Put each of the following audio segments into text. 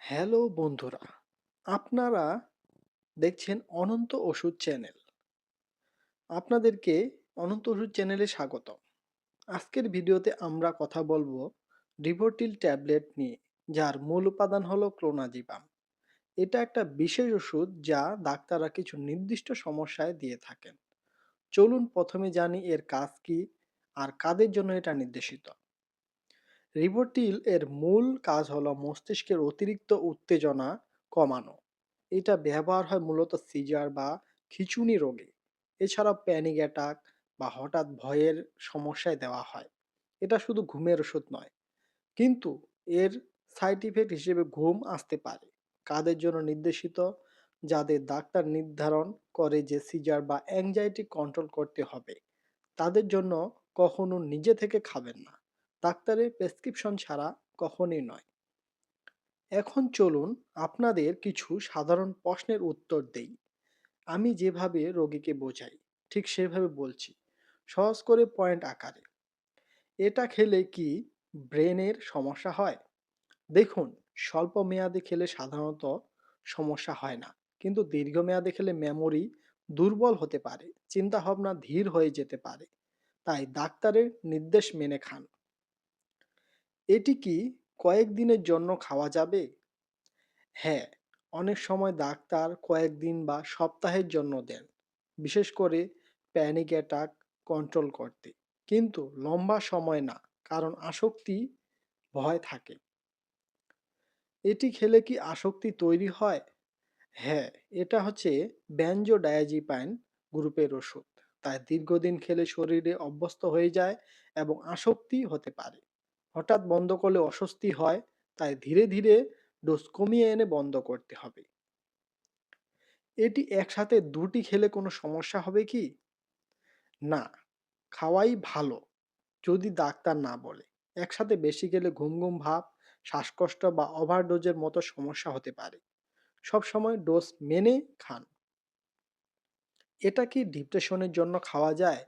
Hello বন্ধুরা, আপনারা দেখছেন অনন্ত ওষুধ চ্যানেল। আপনাদেরকে অনন্ত ওষুধ চ্যানেলে স্বাগত আজকের ভিডিওতে আমরা কথা বলব রিভোটিল ট্যাবলেট নিয়ে, যার মূল উপাদান হলো ক্লোনাজিপাম এটা একটা বিশেষ ওষুধ যা ডাক্তাররা কিছু নির্দিষ্ট সমস্যায় দিয়ে থাকেন। চলুন প্রথমে জানি এর কাজ কি আর কাদের জন্য এটা নির্দেশিত। রিবোটিল এর মূল কাজ হলো মস্তিষ্কের অতিরিক্ত উত্তেজনা কমানো। এটা ব্যবহার হয় মূলত সিজার বা খিচুনি রোগে। এছাড়াও প্যানিক অ্যাটাক বা হঠাৎ ভয়ের সমস্যায় দেওয়া হয়। এটা শুধু ঘুমের ওষুধ নয়, কিন্তু এর সাইড ইফেক্ট হিসেবে ঘুম আসতে পারে। কাদের জন্য নির্দেশিত? যাদের ডাক্তার নির্ধারণ করে যে সিজার বা অ্যাংজাইটি কন্ট্রোল করতে হবে। তাদের জন্য কখনো নিজে থেকে খাবেন না। ডাক্তারের প্রেসক্রিপশন ছাড়া কখনই নয়। এখন চলুন আপনাদের কিছু সাধারণ প্রশ্নের উত্তর দেই। আমি যেভাবে রোগীকে বোঝাই, ঠিক সেভাবে বলছি। সহজ করে পয়েন্ট আকারে। এটা খেলে কি ব্রেনের সমস্যা হয়? দেখুন, স্বল্প মেয়াদে খেলে সাধারণত সমস্যা হয় না, কিন্তু দীর্ঘমেয়াদে খেলে মেমোরি দুর্বল হতে পারে, চিন্তাভাবনা ধীর হয়ে যেতে পারে। তাই ডাক্তারের নির্দেশ মেনে খান। এটি কি কয়েকদিনের জন্য খাওয়া যাবে? হ্যাঁ অনেক সময় ডাক্তার কয়েকদিন বা সপ্তাহের জন্য দেন। বিশেষ করে প্যানিক অ্যাটাক কন্ট্রোল করতে। কিন্তু লম্বা সময় না, কারণ আসক্তি ভয় থাকে। এটি খেলে কি আসক্তি তৈরি হয়? হ্যাঁ এটা হচ্ছে ব্যানজোডায়াজিপাইন গ্রুপের ওষুধ। তাই দীর্ঘদিন খেলে শরীরে অভ্যস্ত হয়ে যায় এবং আসক্তি হতে পারে। হঠাৎ বন্ধ করলে অস্বস্তি হয়, তাই ধীরে ধীরে ডোজ কমিয়ে এনে বন্ধ করতে হবে। এটি একসাথে দুটি খেলে কোনো সমস্যা হবে কি? না, খাওয়াই ভালো, যদি ডাক্তার না বলে। একসাথে বেশি গেলে ঘুম ঘুম ভাব, শ্বাসকষ্ট বা ওভারডোজের মতো সমস্যা হতে পারে। সব সময় ডোজ মেনে খান। এটা কি ডিপ্রেশনের জন্য খাওয়া যায়?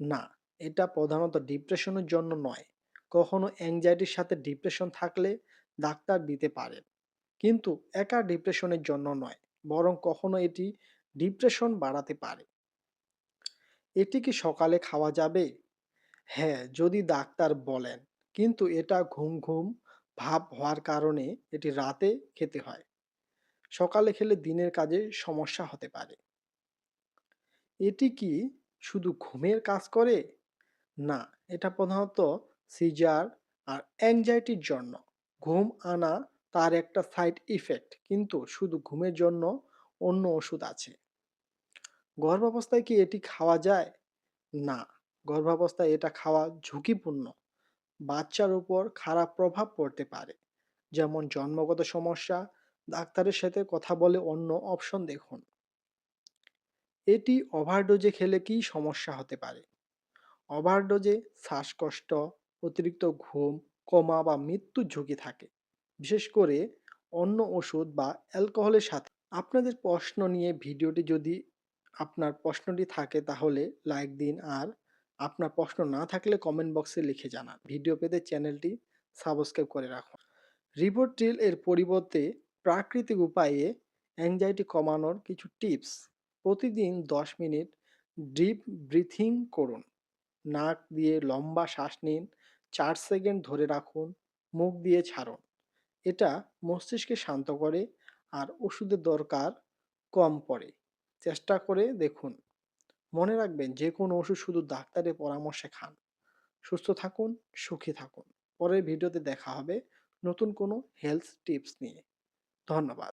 না, এটা প্রধানত ডিপ্রেশনের জন্য নয়। কখনো অ্যাংজাইটির সাথে ডিপ্রেশন থাকলে ডাক্তার দিতে পারেন। কিন্তু একা ডিপ্রেশনের জন্য নয়, বরং কখনো এটি ডিপ্রেশন বাড়াতে পারে। এটি কি সকালে খাওয়া যাবে? হ্যাঁ যদি ডাক্তার বলেন। কিন্তু এটা ঘুম ঘুম ভাব হওয়ার কারণে এটি রাতে খেতে হয়। সকালে খেলে দিনের কাজে সমস্যা হতে পারে। এটি কি শুধু ঘুমের কাজ করে? না, এটা প্রধানত সিজার আর অ্যাংজাইটির জন্য। ঘুম আনা তার একটা সাইড ইফেক্ট, কিন্তু শুধু ঘুমের জন্য অন্য ওষুধ আছে। গর্ভাবস্থায় কি এটি খাওয়া যায়? না, গর্ভাবস্থায় এটা খাওয়া ঝুঁকিপূর্ণ। বাচ্চার উপর খারাপ প্রভাব পড়তে পারে। যেমন জন্মগত সমস্যা, ডাক্তারের সাথে কথা বলে অন্য অপশন দেখুন। এটি ওভারডোজে খেলে কি সমস্যা হতে পারে? ওভারডোজে শ্বাসকষ্ট অতিরিক্ত ঘুম, কমা বা মৃত্যুর ঝুঁকি থাকে। বিশেষ করে অন্য ওষুধ বা অ্যালকোহলের সাথে। আপনাদের প্রশ্ন নিয়ে ভিডিওটি যদি আপনার প্রশ্নটি থাকে তাহলে লাইক দিন আর আপনার প্রশ্ন না থাকলে কমেন্ট বক্সে লিখে জানান। ভিডিও পেতে চ্যানেলটি সাবস্ক্রাইব করে রাখুন। রিবোট্রিল এর পরিবর্তে প্রাকৃতিক উপায়ে অ্যাংজাইটি কমানোর কিছু টিপস প্রতিদিন দশ মিনিট ডিপ ব্রিথিং করুন। নাক দিয়ে লম্বা শ্বাস নিন। চার সেকেন্ড ধরে রাখুন, মুখ দিয়ে ছাড়ুন। এটা মস্তিষ্কে শান্ত করে আর ওষুধের দরকার কম পড়ে। চেষ্টা করে দেখুন। মনে রাখবেন যে কোনো ওষুধ শুধু ডাক্তারের পরামর্শে খান। সুস্থ থাকুন, সুখী থাকুন। পরের ভিডিওতে দেখা হবে নতুন কোনো হেলথ টিপস নিয়ে। ধন্যবাদ।